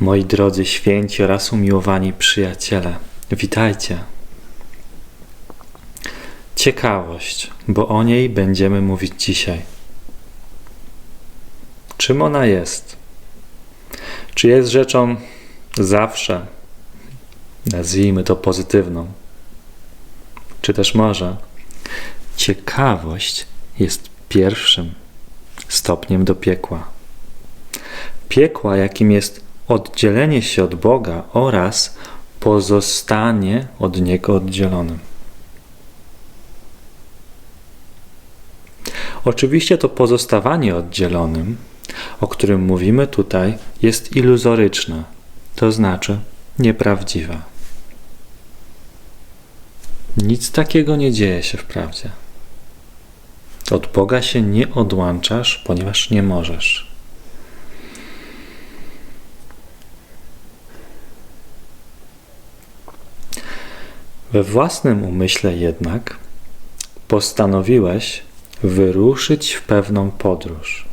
Moi drodzy święci oraz umiłowani przyjaciele, witajcie. Ciekawość, bo o niej będziemy mówić dzisiaj. Czym ona jest? Czy jest rzeczą zawsze, nazwijmy to pozytywną? Czy też może ciekawość jest pierwszym stopniem do piekła? Piekła, jakim jest oddzielenie się od Boga oraz pozostanie od Niego oddzielonym. Oczywiście to pozostawanie oddzielonym, o którym mówimy tutaj, jest iluzoryczne, to znaczy nieprawdziwe. Nic takiego nie dzieje się wprawdzie. Od Boga się nie odłączasz, ponieważ nie możesz. We własnym umyśle jednak postanowiłeś wyruszyć w pewną podróż.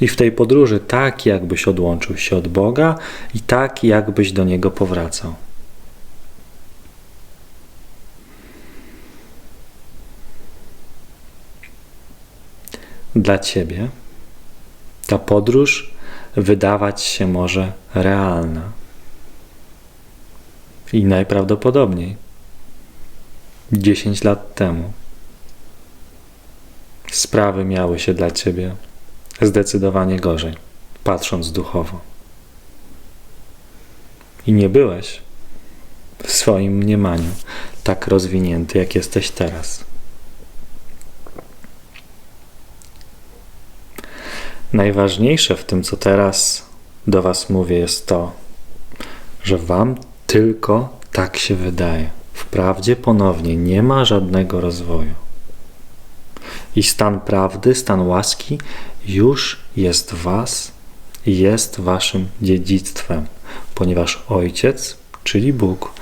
I w tej podróży tak, jakbyś odłączył się od Boga, i tak, jakbyś do Niego powracał. Dla Ciebie ta podróż wydawać się może realna i najprawdopodobniej 10 lat temu sprawy miały się dla ciebie zdecydowanie gorzej, patrząc duchowo. I nie byłeś w swoim mniemaniu tak rozwinięty, jak jesteś teraz. Najważniejsze w tym, co teraz do Was mówię, jest to, że Wam tylko tak się wydaje. Wprawdzie ponownie nie ma żadnego rozwoju. I stan prawdy, stan łaski już jest Was, jest Waszym dziedzictwem, ponieważ Ojciec, czyli Bóg,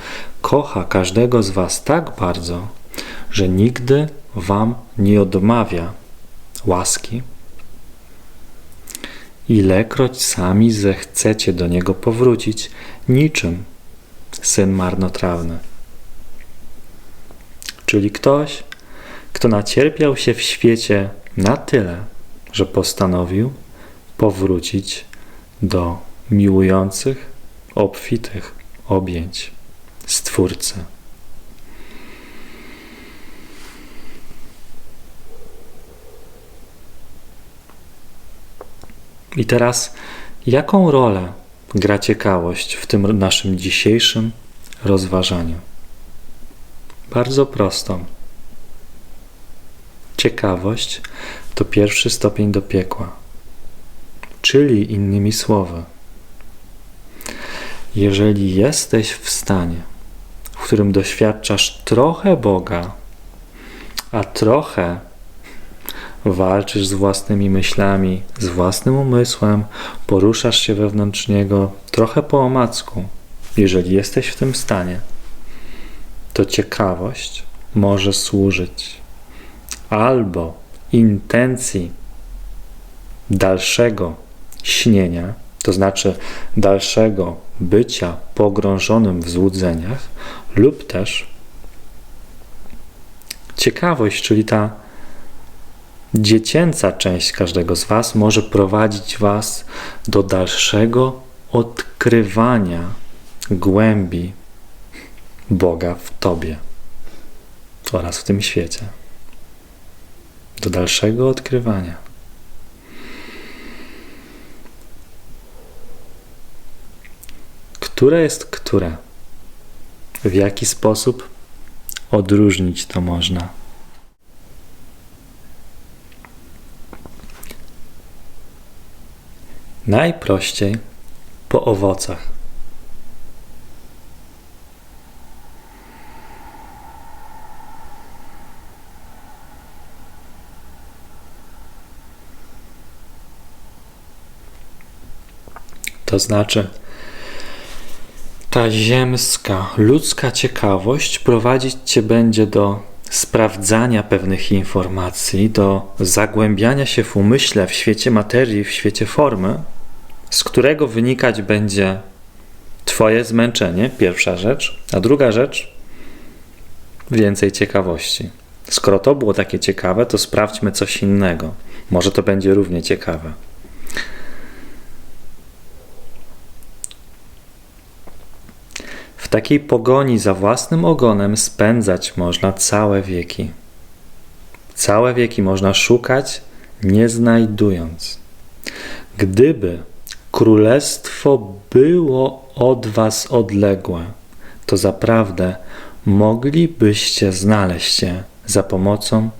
kocha każdego z Was tak bardzo, że nigdy Wam nie odmawia łaski, ilekroć sami zechcecie do Niego powrócić, niczym syn marnotrawny. Czyli ktoś, kto nacierpiał się w świecie na tyle, że postanowił powrócić do miłujących, obfitych objęć Stwórcy. I teraz, jaką rolę gra ciekawość w tym naszym dzisiejszym rozważaniu? Bardzo prostą. Ciekawość to pierwszy stopień do piekła. Czyli innymi słowy, jeżeli jesteś w stanie, w którym doświadczasz trochę Boga, a trochę walczysz z własnymi myślami, z własnym umysłem, poruszasz się wewnątrz niego trochę po omacku, jeżeli jesteś w tym stanie, to ciekawość może służyć albo intencji dalszego śnienia, to znaczy dalszego bycia pogrążonym w złudzeniach, lub też ciekawość, czyli ta dziecięca część każdego z Was może prowadzić Was do dalszego odkrywania głębi Boga w Tobie oraz w tym świecie. Do dalszego odkrywania. Które jest które? W jaki sposób odróżnić to można? Najprościej po owocach. To znaczy, ta ziemska, ludzka ciekawość prowadzić cię będzie do sprawdzania pewnych informacji, do zagłębiania się w umyśle, w świecie materii, w świecie formy, z którego wynikać będzie Twoje zmęczenie, pierwsza rzecz, a druga rzecz więcej ciekawości. Skoro to było takie ciekawe, to sprawdźmy coś innego. Może to będzie równie ciekawe. Takiej pogoni za własnym ogonem spędzać można całe wieki. Całe wieki można szukać, nie znajdując. Gdyby królestwo było od was odległe, to zaprawdę moglibyście znaleźć się za pomocą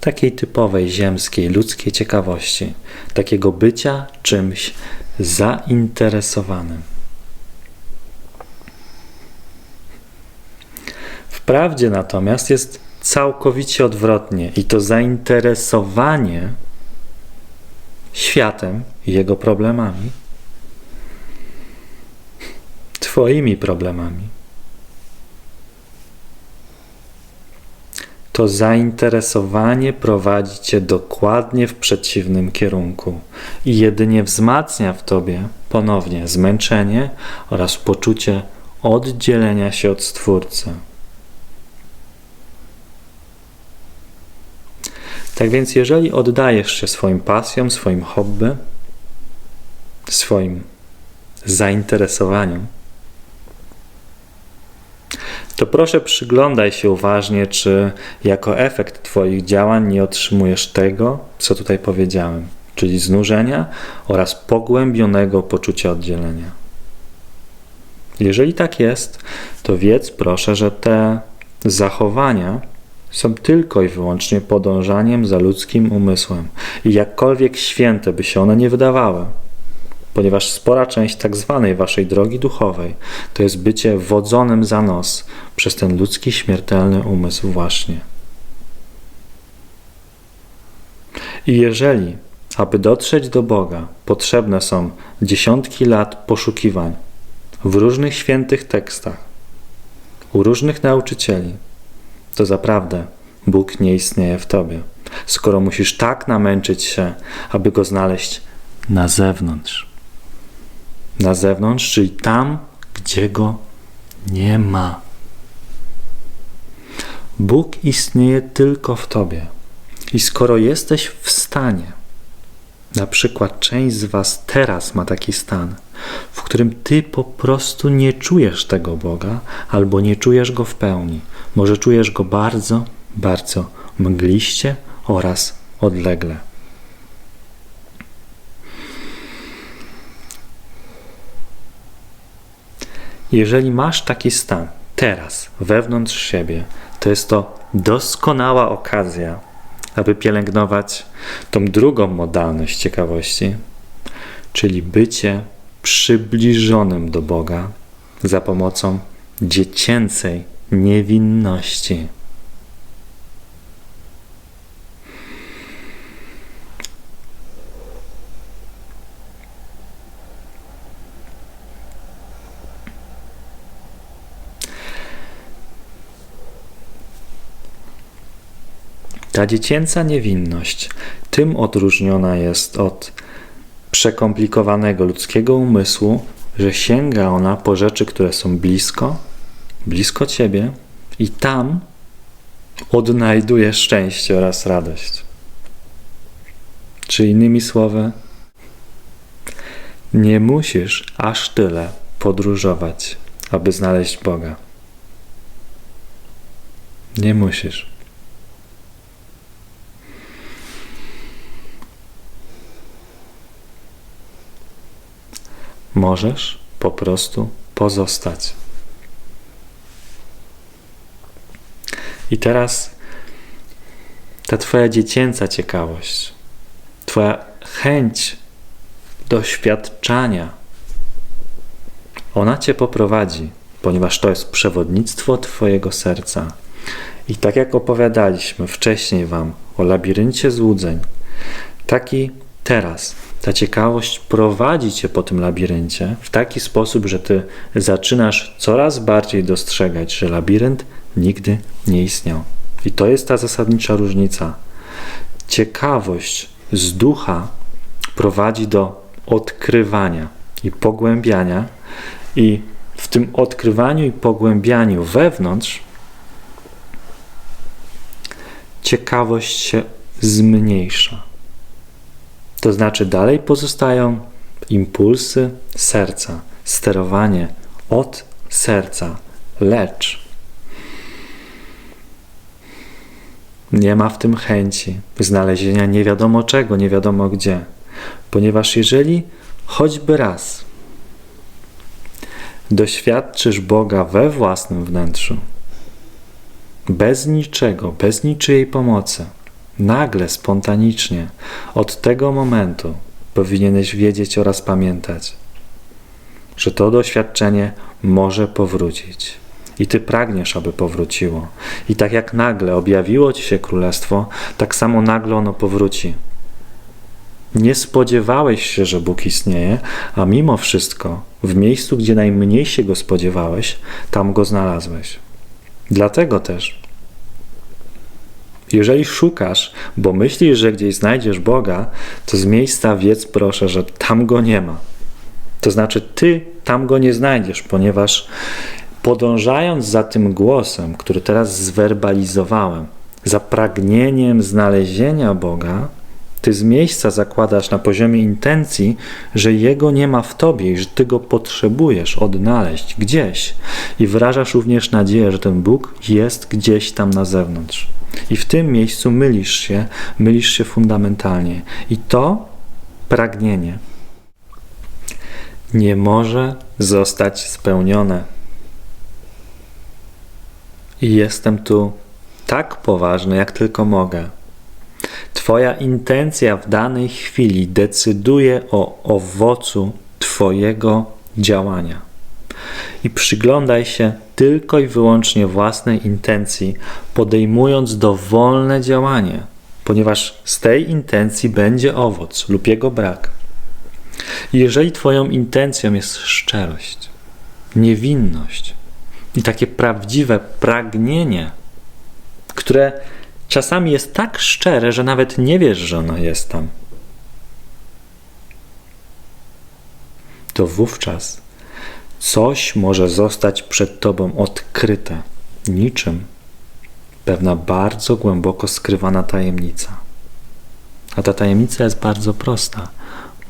takiej typowej ziemskiej, ludzkiej ciekawości, takiego bycia czymś zainteresowanym. Wprawdzie natomiast jest całkowicie odwrotnie i to zainteresowanie światem i jego problemami, Twoimi problemami, to zainteresowanie prowadzi Cię dokładnie w przeciwnym kierunku i jedynie wzmacnia w Tobie ponownie zmęczenie oraz poczucie oddzielenia się od Stwórcy. Tak więc, jeżeli oddajesz się swoim pasjom, swoim hobby, swoim zainteresowaniom, to proszę przyglądaj się uważnie, czy jako efekt Twoich działań nie otrzymujesz tego, co tutaj powiedziałem, czyli znużenia oraz pogłębionego poczucia oddzielenia. Jeżeli tak jest, to wiedz proszę, że te zachowania są tylko i wyłącznie podążaniem za ludzkim umysłem i jakkolwiek święte by się one nie wydawały, ponieważ spora część tak zwanej waszej drogi duchowej to jest bycie wodzonym za nos przez ten ludzki śmiertelny umysł właśnie. I jeżeli, aby dotrzeć do Boga, potrzebne są dziesiątki lat poszukiwań w różnych świętych tekstach, u różnych nauczycieli, to zaprawdę Bóg nie istnieje w tobie, skoro musisz tak namęczyć się, aby go znaleźć na zewnątrz. Na zewnątrz, czyli tam, gdzie go nie ma. Bóg istnieje tylko w tobie. I skoro jesteś w stanie, na przykład część z Was teraz ma taki stan, w którym Ty po prostu nie czujesz tego Boga albo nie czujesz Go w pełni. Może czujesz Go bardzo, bardzo mgliście oraz odlegle. Jeżeli masz taki stan teraz, wewnątrz siebie, to jest to doskonała okazja, aby pielęgnować tą drugą modalność ciekawości, czyli bycie przybliżonym do Boga za pomocą dziecięcej niewinności. Ta dziecięca niewinność tym odróżniona jest od przekomplikowanego ludzkiego umysłu, że sięga ona po rzeczy, które są blisko, blisko ciebie i tam odnajdujesz szczęście oraz radość. Czy innymi słowy, nie musisz aż tyle podróżować, aby znaleźć Boga. Nie musisz. Możesz po prostu pozostać. I teraz ta Twoja dziecięca ciekawość, Twoja chęć doświadczania, ona Cię poprowadzi, ponieważ to jest przewodnictwo Twojego serca. I tak jak opowiadaliśmy wcześniej Wam o labiryncie złudzeń, taki teraz ta ciekawość prowadzi cię po tym labiryncie w taki sposób, że ty zaczynasz coraz bardziej dostrzegać, że labirynt nigdy nie istniał. I to jest ta zasadnicza różnica. Ciekawość z ducha prowadzi do odkrywania i pogłębiania, i w tym odkrywaniu i pogłębianiu wewnątrz ciekawość się zmniejsza. To znaczy, dalej pozostają impulsy serca, sterowanie od serca, lecz nie ma w tym chęci znalezienia nie wiadomo czego, nie wiadomo gdzie. Ponieważ jeżeli choćby raz doświadczysz Boga we własnym wnętrzu, bez niczego, bez niczyjej pomocy, nagle, spontanicznie, od tego momentu powinieneś wiedzieć oraz pamiętać, że to doświadczenie może powrócić. I ty pragniesz, aby powróciło. I tak jak nagle objawiło ci się królestwo, tak samo nagle ono powróci. Nie spodziewałeś się, że Bóg istnieje, a mimo wszystko, w miejscu, gdzie najmniej się go spodziewałeś, tam go znalazłeś. Dlatego też, jeżeli szukasz, bo myślisz, że gdzieś znajdziesz Boga, to z miejsca wiedz proszę, że tam go nie ma. To znaczy, ty tam go nie znajdziesz, ponieważ podążając za tym głosem, który teraz zwerbalizowałem, za pragnieniem znalezienia Boga, ty z miejsca zakładasz na poziomie intencji, że Jego nie ma w tobie i że ty go potrzebujesz odnaleźć gdzieś. I wyrażasz również nadzieję, że ten Bóg jest gdzieś tam na zewnątrz. I w tym miejscu mylisz się, mylisz się fundamentalnie. I to pragnienie nie może zostać spełnione. I jestem tu tak poważny, jak tylko mogę. Twoja intencja w danej chwili decyduje o owocu Twojego działania. I przyglądaj się tylko i wyłącznie własnej intencji, podejmując dowolne działanie, ponieważ z tej intencji będzie owoc lub jego brak. Jeżeli Twoją intencją jest szczerość, niewinność i takie prawdziwe pragnienie, które czasami jest tak szczere, że nawet nie wiesz, że ono jest tam, to wówczas coś może zostać przed Tobą odkryte, niczym pewna bardzo głęboko skrywana tajemnica. A ta tajemnica jest bardzo prosta.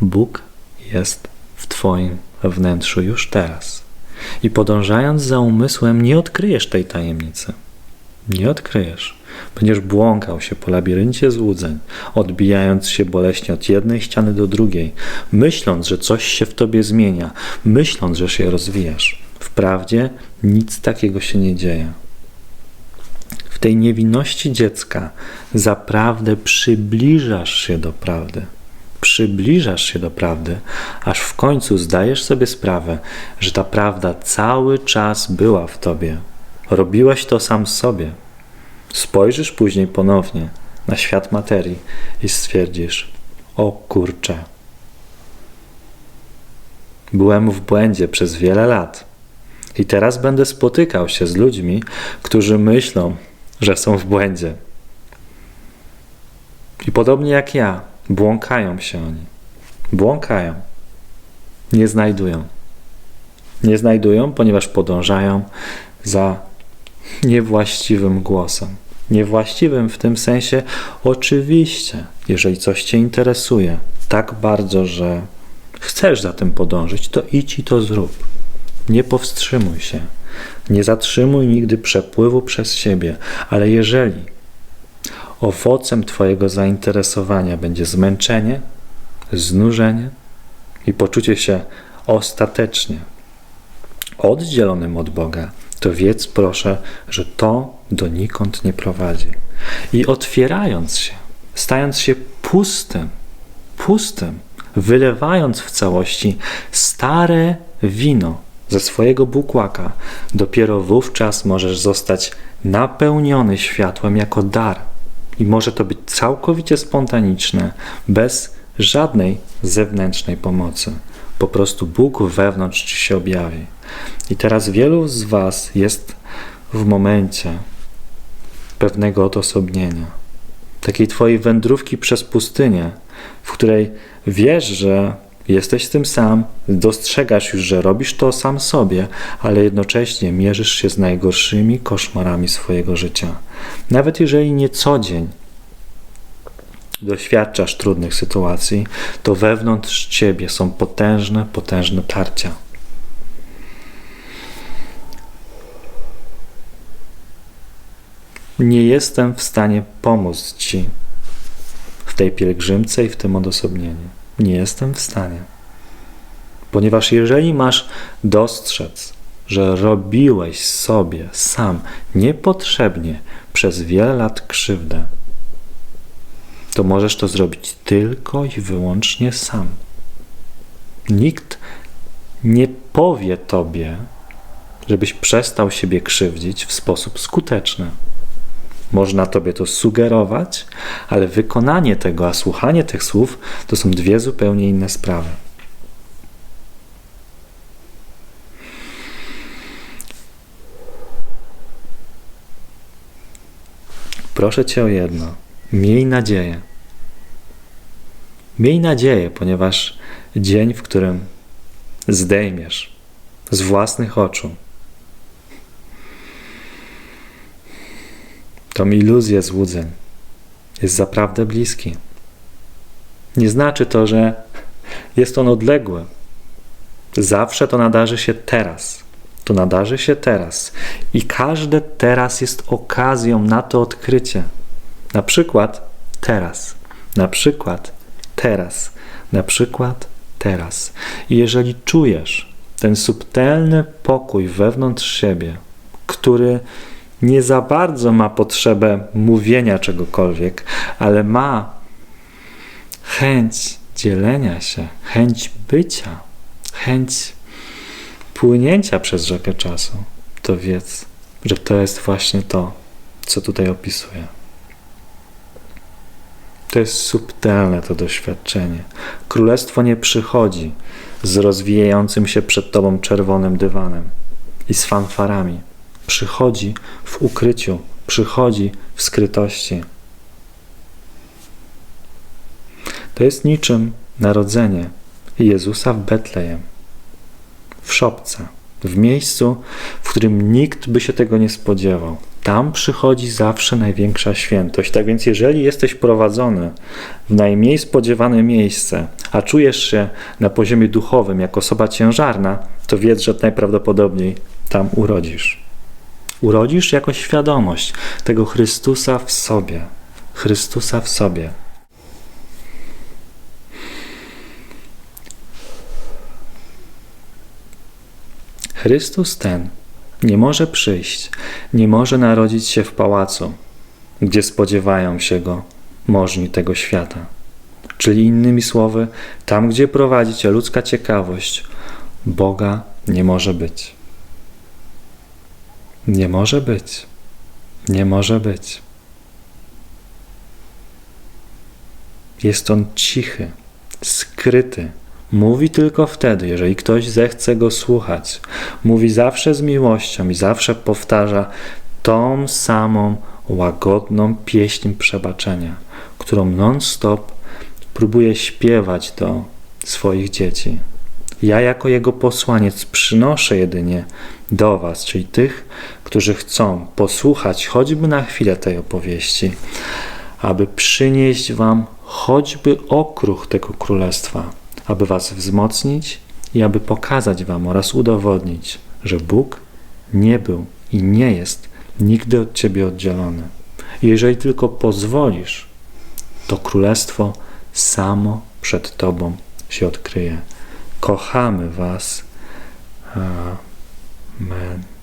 Bóg jest w Twoim wnętrzu już teraz. I podążając za umysłem, nie odkryjesz tej tajemnicy. Nie odkryjesz. Będziesz błąkał się po labiryncie złudzeń, odbijając się boleśnie od jednej ściany do drugiej, myśląc, że coś się w tobie zmienia, myśląc, że się rozwijasz. Wprawdzie nic takiego się nie dzieje. W tej niewinności dziecka zaprawdę przybliżasz się do prawdy. Przybliżasz się do prawdy, aż w końcu zdajesz sobie sprawę, że ta prawda cały czas była w tobie. Robiłeś to sam sobie Spojrzysz później ponownie na świat materii i stwierdzisz: O kurczę, byłem w błędzie przez wiele lat. I teraz będę spotykał się z ludźmi, którzy myślą, że są w błędzie. I podobnie jak ja, błąkają się oni. Błąkają. Nie znajdują. Nie znajdują, ponieważ podążają za niewłaściwym głosem. Niewłaściwym w tym sensie, oczywiście, jeżeli coś Cię interesuje tak bardzo, że chcesz za tym podążyć, to idź i to zrób. Nie powstrzymuj się. Nie zatrzymuj nigdy przepływu przez siebie, ale jeżeli owocem Twojego zainteresowania będzie zmęczenie, znużenie i poczucie się ostatecznie oddzielonym od Boga, to wiedz proszę, że to donikąd nie prowadzi. I otwierając się, stając się pustym, pustym, wylewając w całości stare wino ze swojego bukłaka, dopiero wówczas możesz zostać napełniony światłem jako dar. I może to być całkowicie spontaniczne, bez żadnej zewnętrznej pomocy. Po prostu Bóg wewnątrz ci się objawi. I teraz wielu z Was jest w momencie pewnego odosobnienia, takiej Twojej wędrówki przez pustynię, w której wiesz, że Jesteś tym sam, dostrzegasz już, że robisz to sam sobie, ale jednocześnie mierzysz się z najgorszymi koszmarami swojego życia. Nawet jeżeli nie co dzień doświadczasz trudnych sytuacji, to wewnątrz ciebie są potężne, potężne tarcia. Nie jestem w stanie pomóc ci w tej pielgrzymce i w tym odosobnieniu. Nie jestem w stanie. Ponieważ jeżeli masz dostrzec, że robiłeś sobie sam niepotrzebnie przez wiele lat krzywdę, to możesz to zrobić tylko i wyłącznie sam. Nikt nie powie tobie, żebyś przestał siebie krzywdzić w sposób skuteczny. Można tobie to sugerować, ale wykonanie tego, a słuchanie tych słów to są dwie zupełnie inne sprawy. Proszę cię o jedno. Miej nadzieję. Miej nadzieję, ponieważ dzień, w którym zdejmiesz z własnych oczu tą iluzję złudzeń, jest zaprawdę bliski. Nie znaczy to, że jest on odległy. Zawsze to nadarzy się teraz. To nadarzy się teraz. I każde teraz jest okazją na to odkrycie. Na przykład teraz. Na przykład teraz. Na przykład teraz. I jeżeli czujesz ten subtelny pokój wewnątrz siebie, który nie za bardzo ma potrzebę mówienia czegokolwiek, ale ma chęć dzielenia się, chęć bycia, chęć płynięcia przez rzekę czasu, to wiedz, że to jest właśnie to, co tutaj opisuję. To jest subtelne to doświadczenie. Królestwo nie przychodzi z rozwijającym się przed tobą czerwonym dywanem i z fanfarami. Przychodzi w ukryciu, przychodzi w skrytości. To jest niczym narodzenie Jezusa w Betlejem, w szopce, w miejscu, w którym nikt by się tego nie spodziewał. Tam przychodzi zawsze największa świętość. Tak więc, jeżeli jesteś prowadzony w najmniej spodziewane miejsce, a czujesz się na poziomie duchowym jako osoba ciężarna, to wiedz, że najprawdopodobniej tam urodzisz. Urodzisz jako świadomość tego Chrystusa w sobie. Chrystusa w sobie. Chrystus ten nie może przyjść, nie może narodzić się w pałacu, gdzie spodziewają się go możni tego świata. Czyli innymi słowy, tam gdzie prowadzi cię ludzka ciekawość, Boga nie może być. Nie może być. Nie może być. Jest on cichy, skryty. Mówi tylko wtedy, jeżeli ktoś zechce go słuchać. Mówi zawsze z miłością i zawsze powtarza tą samą łagodną pieśń przebaczenia, którą non-stop próbuje śpiewać do swoich dzieci. Ja, jako jego posłaniec, przynoszę jedynie do Was, czyli tych, którzy chcą posłuchać choćby na chwilę tej opowieści, aby przynieść Wam choćby okruch tego królestwa, aby Was wzmocnić i aby pokazać Wam oraz udowodnić, że Bóg nie był i nie jest nigdy od Ciebie oddzielony. Jeżeli tylko pozwolisz, to królestwo samo przed Tobą się odkryje. Kochamy Was. man.